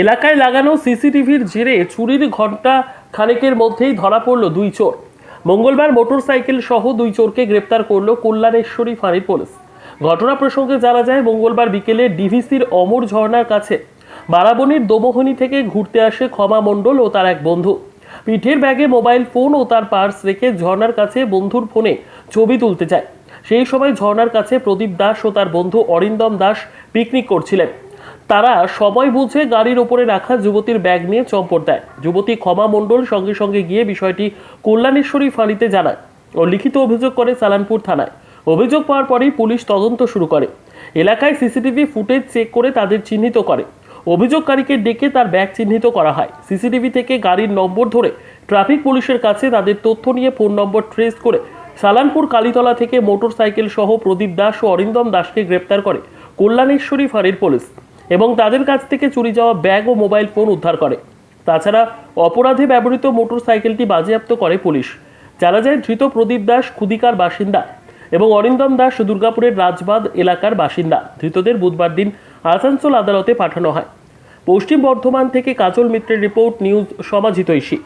এলাকায় লাগানো সিসিটিভির জেরে চুরির ঘণ্টা খানেকের মধ্যেই ধরা পড়ল দুই চোর। মঙ্গলবার মোটরসাইকেল সহ দুই চোরকে গ্রেপ্তার করল কল্যাণেশ্বরী ফাঁড়ির পুলিশ। ঘটনা প্রসঙ্গে জানা যায়, মঙ্গলবার বিকেলে ডিভিসির অমর ঝর্ণার কাছে বারাবণীর দোমোহনী থেকে ঘুরতে আসে ক্ষমা মণ্ডল ও তার এক বন্ধু। পিঠের ব্যাগে মোবাইল ফোন ও তার পার্স রেখে ঝর্ণার কাছে বন্ধুর ফোনে ছবি তুলতে যায়। সেই সময় ঝর্ণার কাছে প্রদীপ দাস ও তার বন্ধু অরিন্দম দাস পিকনিক করছিলেন। তারা সময় বুঝে গাড়ির ওপরে রাখা যুবতীর ব্যাগ নিয়ে চম্পট দেয়। যুবতী ক্ষমা মণ্ডল সঙ্গে সঙ্গে গিয়ে বিষয়টি কল্যাণেশ্বরী ফাঁড়িতে জানায় ও লিখিত অভিযোগ করে সালানপুর থানায়। অভিযোগ পাওয়ার পরেই পুলিশ তদন্ত শুরু করে। এলাকায় সিসিটিভি ফুটেজ চেক করে তাদের চিহ্নিত করে। অভিযোগকারীকে ডেকে তার ব্যাগ চিহ্নিত করা হয়। সিসিটিভি থেকে গাড়ির নম্বর ধরে ট্রাফিক পুলিশের কাছে তাদের তথ্য নিয়ে ফোন নম্বর ট্রেস করে সালানপুর কালীতলা থেকে মোটরসাইকেল সহ প্রদীপ দাস ও অরিন্দম দাসকে গ্রেপ্তার করে কল্যাণেশ্বরী ফাঁড়ির পুলিশ। এবং তাদের কাছ থেকে চুরি যাওয়া ব্যাগ ও মোবাইল ফোন উদ্ধার করে। তাছাড়া অপরাধে ব্যবহৃত মোটর সাইকেলটি বাজেয়াপ্ত করে পুলিশ। জানা যায়, ধৃত প্রদীপ দাস ক্ষুদিকার বাসিন্দা এবং অরিন্দম দাস দুর্গাপুরের রাজবাদ এলাকার বাসিন্দা। ধৃতদের বুধবার দিন আসানসোল আদালতে পাঠানো হয়। পশ্চিম বর্ধমান থেকে কাজল মিত্রের রিপোর্ট, নিউজ সমাজিত ঐশী